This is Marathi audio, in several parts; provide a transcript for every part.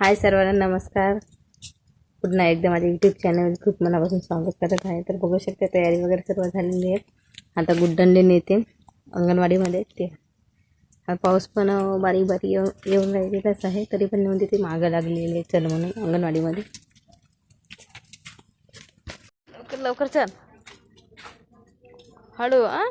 हाय सर्वांना नमस्कार. पुन्हा एकदा माझ्या यूट्यूब चॅनल खूप मनापासून स्वागत करत आहे. तर बघू शकता तयारी वगैरे सर्व झालेली आहे. आता गुड्डंडे नेते अंगणवाडीमध्ये ते पाऊस पण बारीक बारीक येऊ येऊन राहिलेलाच आहे. तरी पण म्हणजे ते मागं लागलेली आहे. चल म्हणून अंगणवाडीमध्ये. लवकर लवकर चल. हळू आ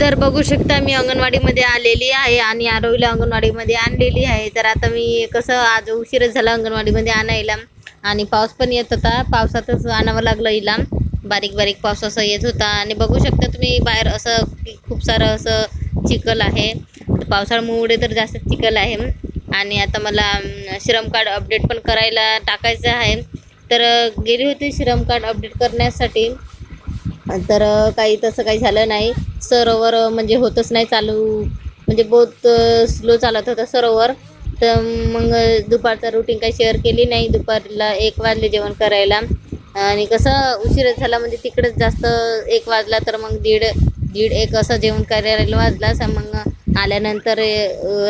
तर बघू शकता मी अंगणवाडीमध्ये आलेली आहे आणि आरोईला अंगणवाडीमध्ये आणलेली आहे. तर आता मी कसं आज उशीरच झाला अंगणवाडीमध्ये आणायला. आणि पाऊस पण येत होता. पावसातच आणावं लागलं हिला. बारीक बारीक पाऊस असं येत होता. आणि बघू शकता तुम्ही बाहेर असं खूप सारं असं चिखल आहे. पावसाळ्यामुळे तर जास्त चिखल आहे. आणि आता मला श्रम कार्ड अपडेट पण करायला टाकायचं आहे. तर गेली होती श्रम कार्ड अपडेट करण्यासाठी. तर काही तसं काही झालं नाही. सरोवर म्हणजे होतच नाही चालू. म्हणजे बहुत स्लो चालत होता सरोवर. तर मग दुपारचा रुटीन काही शेअर केली नाही. दुपारला एक वाजले जेवण करायला. आणि कसं उशीरच झाला म्हणजे तिकडंच जास्त एक वाजला तर मग दीड दीड एक असं जेवण करायला वाजला. स मग आल्यानंतर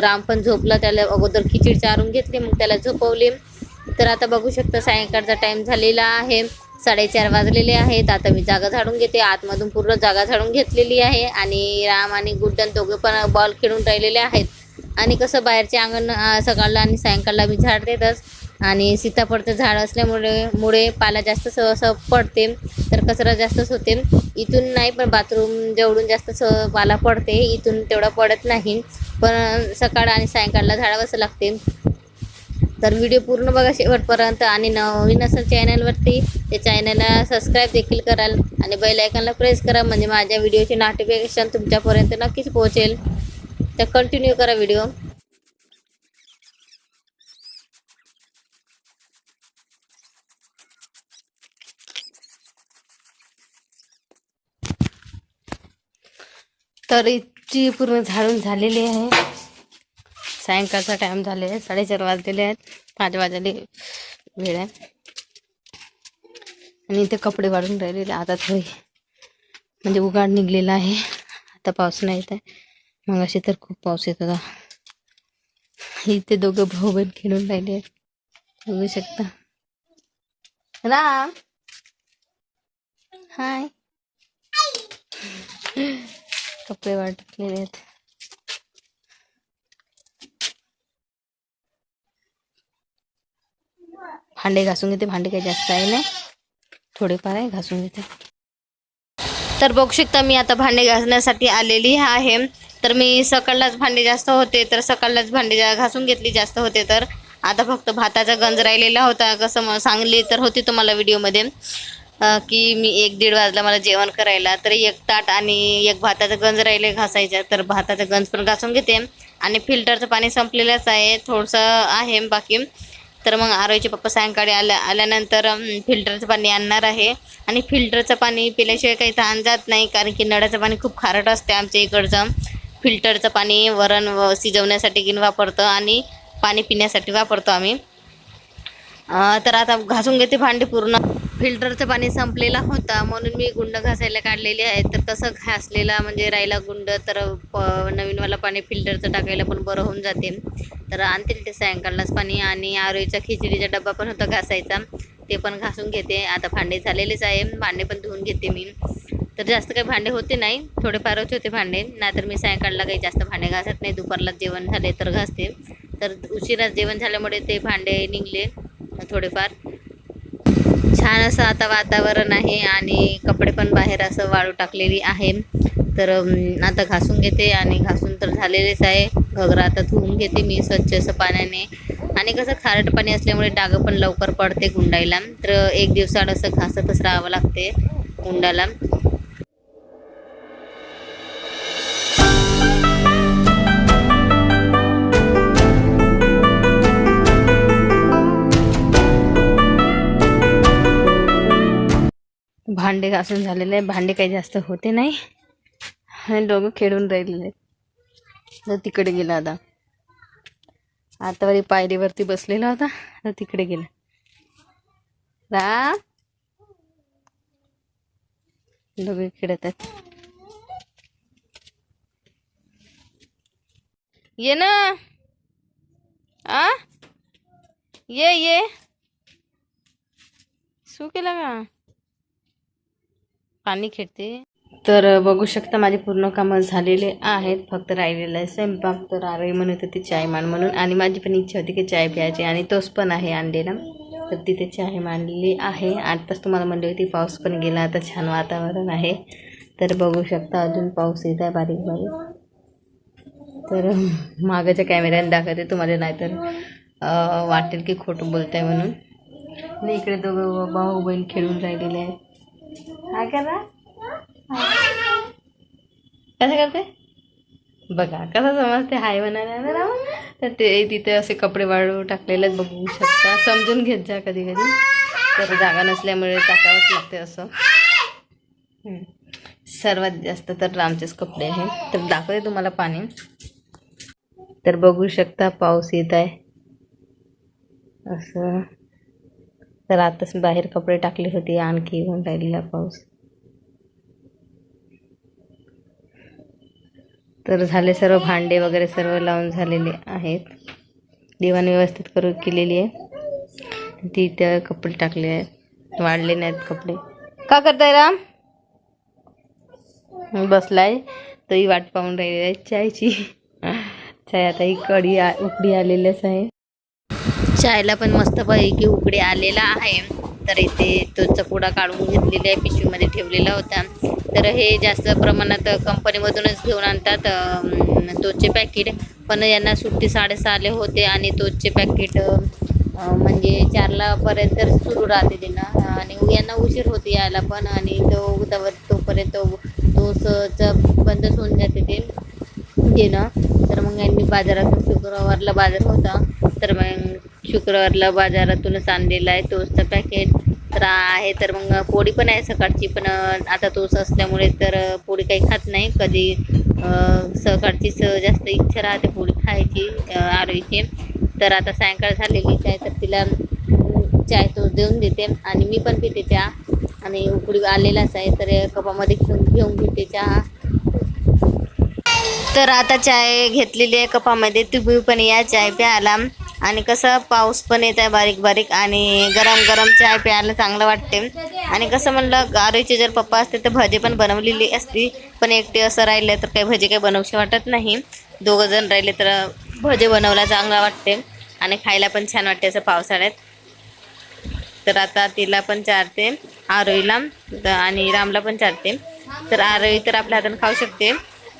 राम पण झोपला. त्याला अगोदर खिचडी चारून घेतली. मग त्याला झोपवली. तर आता बघू शकता सायंकाळचा टाईम झालेला आहे. साडेचार वाजलेले आहेत. आता मी जागा झाडून घेते. आतमधून पूर्ण जागा झाडून घेतलेली आहे आणि राम आणि गुड्डन दोघे पण बॉल खेळून राहिलेले आहेत. आणि कसं बाहेरचे अंगण सकाळला आणि सायंकाळला मी झाड देतच. आणि सीताफळचं झाड असल्यामुळे मुळे पाला जास्त स पडते. तर कचरा जास्तच होते. इथून नाही पण बाथरूम जेवढून जास्त स पाला पडते इथून तेवढा पडत नाही. पण सकाळ आणि सायंकाळला झाडावंच लागते. तर व्हिडिओ पूर्ण बघा शेवटपर्यंत आणि नवीन असेल चॅनलवरती त्या चॅनलला सबस्क्राईब देखील कराल आणि बेल प्रेस करा म्हणजे माझ्या व्हिडिओचे नोटिफिकेशन तुमच्यापर्यंत नक्कीच पोहोचेल. तर कंटिन्यू करा व्हिडिओ. तर इतकी पूर्ण झाडून झालेली आहे. सायंकाळचा टाईम झाले आहे साडेचार वाजलेले आहेत. पाच वाजले. वेळ आहे. आणि इथे कपडे वाढून राहिलेले आता थोडी. म्हणजे उघाड निघलेला आहे. आता पाऊस नाही येत आहे. मग अशी तर खूप पाऊस येत होता. इथे दोघं भाऊ बहीण खेळून राहिले आहेत. बघू शकता. राम. हाय. कपडे वाटलेले आहेत. भांडे घासून घेते. भांडे काही जास्त आहे नाही. थोडेफार आहे घासून घेते. तर बघू शकता मी आता भांडे घासण्यासाठी आलेली आहे. तर मी सकाळलाच भांडे जास्त होते. तर सकाळलाच भांडे जा- घासून घेतली जास्त होते. तर आता फक्त भाताचा गंज राहिलेला होता. कसं मग सांगली तर होती तुम्हाला व्हिडिओमध्ये की मी एक दीड वाजला मला जेवण करायला. तर एक ताट आणि एक भाताचा गंज राहिले घासायचा. तर भाताचा गंज पण घासून घेते. आणि फिल्टरचं पाणी संपलेलंच आहे. थोडंसं आहे बाकी. तर मग आरोईचे पप्पा सायंकाळी आल्या आल्यानंतर फिल्टरचं पाणी आणणार आहे. आणि फिल्टरचं पाणी पिल्याशिवाय काही तहान जात नाही कारण की नळाचं पाणी खूप खारट असते आमच्या इकडचं. फिल्टरचं पाणी वरण व शिजवण्यासाठी घेऊन वापरतं आणि पाणी पिण्यासाठी वापरतो आम्ही. तर आता घासून घेते भांडी पूर्ण. फिल्टरचं पाणी संपलेला होता म्हणून मी गुंड घासायला काढलेले आहेत तर तसं घासलेला म्हणजे राहिला गुंड तर प नवीनवाला पाणी फिल्टरचं टाकायला पण बरं होऊन जाते. तर आणतील ते सायंकाळलाच पाणी आणि आरोईचा खिचडीचा डब्बा पण होता घासायचा. ते पण घासून घेते. आता भांडे झालेलेच आहे. भांडे पण धुवून घेते मी. तर जास्त काही भांडे होते नाही. थोडेफारच होते भांडे. नाहीतर मी सायंकाळला काही जास्त भांडे घासत नाही. दुपारला जेवण झाले तर घासते. तर उशिरा जेवण झाल्यामुळे ते भांडे निघले. थोडेफार. छान असं आता वातावरण आहे आणि कपडे पण बाहेर असं वाळू टाकलेली आहे. तर आता घासून घेते आणि घासून तर झालेलेच आहे. घगरा आता धुवून घेते मी स्वच्छ असं पाण्याने. आणि कसं खारट पाणी असल्यामुळे डागं पण लवकर पडते गुंडायला. तर एक दिवसाआड असं घासतच राहावं लागते गुंडाला. भांडे घासून झालेले आहे भांडे काही जास्त होते नाही. आणि दोघं खेळून राहिलेले आहेत. तर तिकडे गेला आता. आता वरी पायरीवरती बसलेला होता. तर तिकडे गेला. रा. दोघे खेळत आहेत. ये ना. आ? ये ये. सू केला का? पाणी खेळते. तर बघू शकता माझे पूर्ण कामं झालेले आहेत. फक्त राहिलेलं आहे स्वयंपाक. तर आरोही म्हणत होती चाय मान म्हणून. आणि माझी पण इच्छा होती की चाय प्यायची. आणि तोच पण आहे आणलेला तर तिथे चाय मांडलेली आहे. आत्ताच तुम्हाला म्हणली होती पाऊस पण गेला. आता छान वातावरण आहे. तर बघू शकता अजून पाऊस येत आहे बारीक बारीक. तर मागाच्या कॅमेऱ्याने दाखवते तुम्हाला. नाहीतर वाटेल की खोटं आहे म्हणून. इकडे दोघं भाऊ बहीण खेळून राहिलेले आहेत. काय करा. कसं करते? बघा कसं समजते? हाय म्हणायला ना? तर ते तिथे असे कपडे वाळू टाकलेले बघू शकता. समजून घेत जा कधी कधी तर जागा नसल्यामुळे टाकावंच लागते असं. हम्म. सर्वात जास्त तर रामचेच कपडे आहे. तर दाखवते तुम्हाला पाणी. तर बघू शकता पाऊस येत आहे. असं. तर आताच बाहेर कपडे टाकले होते आणखी येऊन राहिलेला पाऊस. तर झाले सर्व भांडे वगैरे सर्व लावून झालेले आहेत. दिवाण व्यवस्थित करू केलेली आहे. तिथे कपडे टाकले आहेत. वाढले नाहीत कपडे. का करताय राम? बसलाय. तोही वाट पाहून राहिलेली आहे. चायची. चाय आता ही कढी आ उकडी आलेलीच आहे. चायला पण मस्त पैकी उकडे आलेला आहे. तर इथे तो चपुडा काढून घेतलेला आहे पिशवीमध्ये ठेवलेला होता. तर हे जास्त प्रमाणात कंपनीमधूनच घेऊन आणतात तोचे पॅकेट. पण यांना सुट्टी साडेसहाले होते आणि तोचे पॅकेट म्हणजे चारला पर्यंत सुरू राहते त्यांना. आणि यांना उशीर होते यायला पण आणि तो तवर तोपर्यंत तोच बंदच होऊन जाते ते. देणं तर मग यांनी बाजारातून शुक्रवारला बाजार होता. शुक्रवारला बाजारातूनच आणलेला आहे तोचचं पॅकेट तर आहे तर मग पोळी पण आहे सकाळची पण आता तोच असल्यामुळे तर पोळी काही खात नाही. कधी सकाळचीच जास्त इच्छा राहते पोळी खायची अं, तर आता सायंकाळ झालेलीच आहे तर तिला चाय तो देऊन देते आणि मी पण पिते चहा. आणि उकडी आलेलाच आहे तर कपामध्ये घेऊन घेऊन घेते चहा. तर आता चाय घेतलेली आहे कपामध्ये. तुम्ही पण या चाय प्यायला. आणि कसं पाऊस पण येत आहे बारीक बारीक आणि गरम गरम चाय प्यायला चांगलं वाटते. आणि कसं म्हणलं गारीचे जर पप्पा असते तर भजी पण बनवलेली असती. पण एकटे असं राहिलं तर काही भजी काही बनवशी वाटत नाही. दोघं जण राहिले तर भजे बनवला चांगला वाटते. आणि खायला पण छान वाटते असं पावसाळ्यात. तर आता तिला पण चारते आरोईला. आणि रामला पण चारते. तर आरोई तर आपल्या हातानं खाऊ शकते.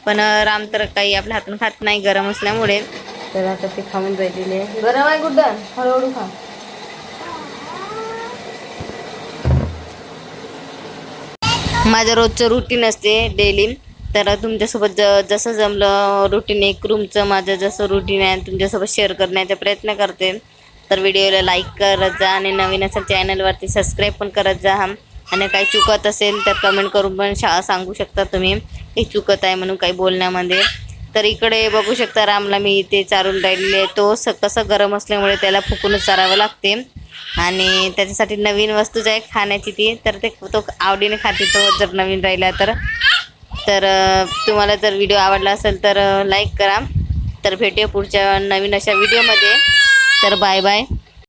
पण राम तर काही आपल्या हातून खात नाही गरम असल्यामुळे. तर आता ते खाऊन राहिलेले आहे. गरम आहे गुड्डन हळूहळू खा. माझं रोजचं रुटीन असते डेली तर तुमच्यासोबत ज जसं जमलं रुटीन एक रूमचं माझं जसं रुटीन आहे तुमच्यासोबत शेअर करण्याचा प्रयत्न करते. तर व्हिडिओला लाईक करत जा आणि नवीन असेल चॅनलवरती सबस्क्राईब पण करत जा. आणि काही चुकत असेल तर कमेंट करून पण शा सांगू शकता तुम्ही. हे चुकत आहे म्हणून काही बोलण्यामध्ये. तर इकडे बघू शकता रामला मी इथे चारून राहिलेले तो स कसं गरम असल्यामुळे त्याला फुकूनच चारावं लागते. आणि त्याच्यासाठी नवीन वस्तू जे आहे खाण्याची ती. तर ते तो आवडीने खाते तो जर नवीन राहिला तर. तर तुम्हाला जर व्हिडिओ आवडला असेल तर लाईक करा. तर भेटूया पुढच्या नवीन अशा व्हिडिओमध्ये. तर बाय बाय.